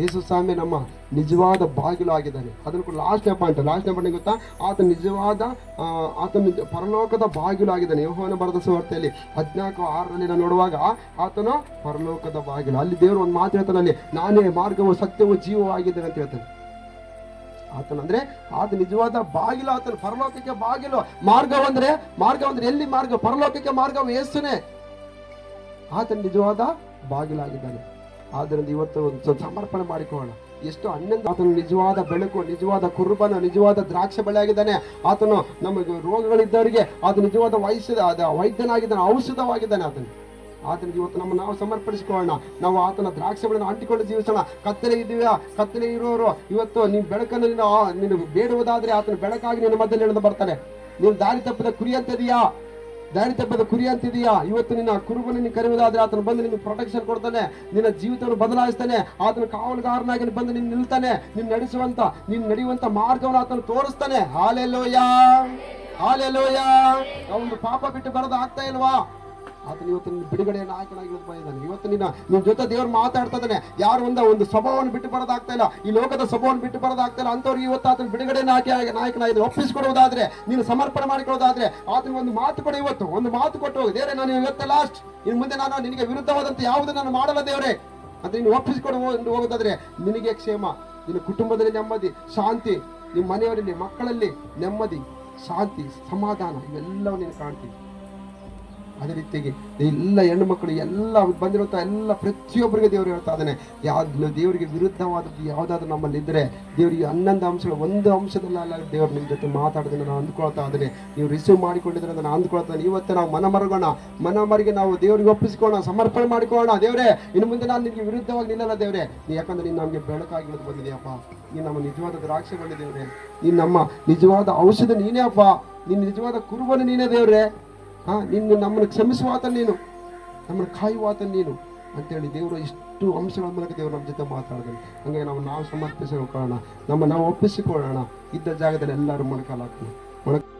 ಯೇಸು ಸ್ವಾಮಿ ನಮ್ಮ ನಿಜವಾದ ಬಾಗಿಲು ಆಗಿದ್ದಾನೆ ಅದನ್ನು ಕೂಡ ಲಾಸ್ಟ್ನೇ ಪಾಯಿಂಟ್ ಲಾಸ್ಟ್ನೇ ಪಾಯಿಂಟ್ ಗೊತ್ತಾ? ಆತ ನಿಜವಾದ ಆತ ನಿಜ, ಪರಲೋಕದ ಬಾಗಿಲು ಆಗಿದ್ದಾನೆ ಯೋಹನ ಬರದ ಸುವಾರ್ತೆಯಲ್ಲಿ ಹದಿನಾಲ್ಕು ಆರರಲ್ಲಿ ನಾನು ನೋಡುವಾಗ ಆತನು ಪರಲೋಕದ ಬಾಗಿಲು ಅಲ್ಲಿ ದೇವರು ಒಂದು ಮಾತು ಹೇಳ್ತಾನೆ, ಅಲ್ಲಿ ನಾನೇ ಮಾರ್ಗವು ಸತ್ಯವು ಜೀವವೂ ಆಗಿದ್ದೇನೆ ಅಂತ ಹೇಳ್ತಾನೆ. ಆತನಂದ್ರೆ ಆತ ನಿಜವಾದ ಬಾಗಿಲು ಆತನ ಪರಲೋಕಕ್ಕೆ ಬಾಗಿಲು ಮಾರ್ಗವಂದ್ರೆ ಮಾರ್ಗವಂದ್ರೆ ಎಲ್ಲಿ ಮಾರ್ಗ? ಪರಲೋಕಕ್ಕೆ ಮಾರ್ಗವು ಯೇಸುನೇ. ಆತನ ನಿಜವಾದ ಬಾಗಿಲಾಗಿದ್ದಾನೆ ಆದ್ದರಿಂದ ಇವತ್ತು ಒಂದು ಸಮರ್ಪಣೆ ಮಾಡಿಕೊಳ್ಳೋಣ. ಎಷ್ಟು ಹನ್ನೊಂದು ಆತನು ನಿಜವಾದ ಬೆಳಕು, ನಿಜವಾದ ಕುರುಬನ, ನಿಜವಾದ ದ್ರಾಕ್ಷ ಬೆಳೆ ಆಗಿದ್ದಾನೆ ಆತನು ನಮಗೆ ರೋಗಗಳಿದ್ದವರಿಗೆ, ಆತ ನಿಜವಾದ ವಯಸ್ಸು ವೈದ್ಯನಾಗಿದ್ದಾನೆ, ಔಷಧವಾಗಿದ್ದಾನೆ ಆತನು. ಆತನ ಇವತ್ತು ನಮ್ಮ ನಾವು ಸಮರ್ಪಡಿಸಿಕೊಳ್ಳೋಣ ನಾವು ಆತನ ದ್ರಾಕ್ಷಗಳನ್ನು ಅಂಟಿಕೊಂಡು ಜೀವಿಸೋಣ. ಕತ್ತಲೆ ಇದೆಯಾ ಕತ್ತಲೆ ಇರೋರು. ಇವತ್ತು ನೀನು ಬೆಳಕನ್ನು ನೀನು ಬೇಡುವುದಾದ್ರೆ ಆತನ ಬೆಳಕಾಗಿ ನಿನ್ನ ಮಧ್ಯದಲ್ಲಿ ನಡೆದು ಬರ್ತಾನೆ. ನೀನು ದಾರಿ ತಪ್ಪದ ಕುರಿ ದಾರಿ ತಪ್ಪದ ಕುರಿ ಅಂತಿದೆಯಾ? ಇವತ್ತು ನಿನ್ನ ಕುರುಬ ನಿನ್ನ ಕರೆಯುವುದಾದ್ರೆ ಆತನು ಬಂದು ನಿನ್ನ ಪ್ರೊಟೆಕ್ಷನ್ ಕೊಡ್ತಾನೆ, ನಿನ್ನ ಜೀವಿತವನ್ನು ಬದಲಾಯಿಸ್ತಾನೆ, ಆತನ ಕಾವಲುಗಾರನಾಗಿ ಬಂದು ನಿನ್ನ ನಿಲ್ತಾನೆ ನಿನ್ನ ನಡೆಸುವಂತ ನಿನ್ನ ನಡೆಯುವಂತ ಮಾರ್ಗವನ್ನು ಆತನು ತೋರಿಸ್ತಾನೆ. ಹಾಲೆಲೋಯ ಹಾಲೆಲೋಯ ಒಂದು ಪಾಪ ಬಿಟ್ಟು ಬರೋದು ಆಗ್ತಾ ಇಲ್ವಾ? ಆತನ ಇವತ್ತು ನಿನ್ನ ಬಿಡುಗಡೆಯ ಇವತ್ತು ಬಂದಿದ್ದಾನೆ ಇವತ್ತು ನಿನ್ನ ನಿನ್ನ ಜೊತೆ ದೇವರು ಮಾತಾಡ್ತಾ ಇದ್ದಾನೆ. ಯಾರು ಒಂದ ಒಂದು ಸ್ವಭಾವವನ್ನು ಬಿಟ್ಟು ಬರೋದಾಗ್ತಾ ಇಲ್ಲ. ಈ ಲೋಕದ ಸ್ವಭಾವವನ್ನು ಬಿಟ್ಟು ಬರೋದಾಗ್ತಾ ಇಲ್ಲ. ಅಂತವ್ರಿಗೆ ಇವತ್ತು ಆತನ ಬಿಡುಗಡೆ ನಾಯಕ ನಾಯಕನಾಗಿದ್ದಾನೆ ಒಪ್ಪಿಸಿಕೊಡುವುದಾದ್ರೆ, ನೀನು ಸಮರ್ಪಣೆ ಮಾಡಿಕೊಳ್ಳೋದಾದ್ರೆ ಆತನ ಒಂದು ಮಾತು ಕೊಡು ಇವತ್ತು. ಒಂದು ಮಾತು ಕೊಟ್ಟು ಹೋಗಿ. ದೇವರೇ, ನಾನು ಇವತ್ತು ಲಾಸ್ಟ್ ಇನ್ನು ಮುಂದೆ ನಾನು ನಿನಗೆ ವಿರುದ್ಧವಾದಂತ ಯಾವುದು ನಾನು ಮಾಡಲ್ಲ ದೇವರೇ. ಅಂತ ನೀನು ಒಪ್ಪಿಸಿಕೊಡು ಹೋಗೋದಾದ್ರೆ ನಿನಗೆ ಕ್ಷೇಮ. ನಿನ್ನ ಕುಟುಂಬದಲ್ಲಿ ನೆಮ್ಮದಿ, ಶಾಂತಿ ನಿಮ್ಮ ಮನೆಯವರಲ್ಲಿ, ಮಕ್ಕಳಲ್ಲಿ ನೆಮ್ಮದಿ, ಶಾಂತಿ, ಸಮಾಧಾನ ಇವೆಲ್ಲವೂ ನೀನು ಕಾಣ್ತೀವಿ. ಅದೇ ರೀತಿಯಾಗಿ ಎಲ್ಲ ಹೆಣ್ಣು ಮಕ್ಕಳು, ಎಲ್ಲ ಬಂದಿರುವಂಥ ಎಲ್ಲ ಪ್ರತಿಯೊಬ್ಬರಿಗೆ ದೇವರು ಹೇಳ್ತಾ ಇದ್ದಾನೆ. ಯಾವ್ದು ದೇವರಿಗೆ ವಿರುದ್ಧವಾದದ್ದು ಯಾವ್ದಾದ್ರು ನಮ್ಮಲ್ಲಿ ಇದ್ರೆ ದೇವರಿಗೆ ಹನ್ನೊಂದು ಅಂಶಗಳು, ಒಂದು ಅಂಶದಲ್ಲ ದೇವರು ನಿಮ್ಮ ಜೊತೆ ಮಾತಾಡೋದನ್ನ ನಾನು ಅಂದ್ಕೊಳ್ತಾ ಇದ್ದೇನೆ. ನೀವು ರಿಸೀವ್ ಮಾಡಿಕೊಂಡಿದ್ರೆ ನಾನು ಅಂದ್ಕೊಳ್ತಾ. ಇವತ್ತು ನಾವು ಮನ ಮರಗೋಣ. ಮನ ಮರಿಗೆ ನಾವು ದೇವರಿಗೆ ಒಪ್ಪಿಸ್ಕೋಣ ಸಮರ್ಪಣೆ ಮಾಡಿಕೊಳ್ಳೋಣ. ದೇವರೇ, ಇನ್ನು ಮುಂದೆ ನಾನು ನಿಮಗೆ ವಿರುದ್ಧವಾಗಿ ನಿಲ್ಲಲ್ಲ ದೇವರೇ. ಯಾಕಂದ್ರೆ ನೀನು ನಮಗೆ ಬೆಳಕಾಗಿ ಬಂದಿದೆಯಪ್ಪ ನೀನು ನಮ್ಮ ನಿಜವಾದ ದ್ರಾಕ್ಷಿ ಬಂದಿದ್ದೇವ್ರೆ ದೇವರೇ. ನೀನು ನಮ್ಮ ನಿಜವಾದ ಔಷಧ ನೀನೇ, ಅಪ್ಪ. ನಿನ್ನ ನಿಜವಾದ ಕುರುಬನ ನೀನೇ ದೇವರೇ. ಹಾ, ನಿನ್ನ ನಮ್ಮನ್ನು ಕ್ಷಮಿಸುವಾತ ನೀನು. ನಮ್ಮನ್ನು ಕಾಯುವಾತ ನೀನು ಅಂತೇಳಿ ದೇವರು ಇಷ್ಟು ಅಂಶಗಳ ಮೂಲಕ ದೇವರು ನಮ್ಮ ಜೊತೆ ಮಾತಾಡಿದ್ರು ಹಂಗಾಗಿ ನಾವು ನಾವು ಸಮರ್ಪಿಸಿಕೊಳ್ಳೋಣ. ನಮ್ಮ ನಾವು ಒಪ್ಪಿಸಿಕೊಳ್ಳೋಣ. ಇದ್ದ ಜಾಗದಲ್ಲಿ ಎಲ್ಲರೂ ಮೊಣಕಾಲಾಗ್ತೀವಿ ಮೊಣ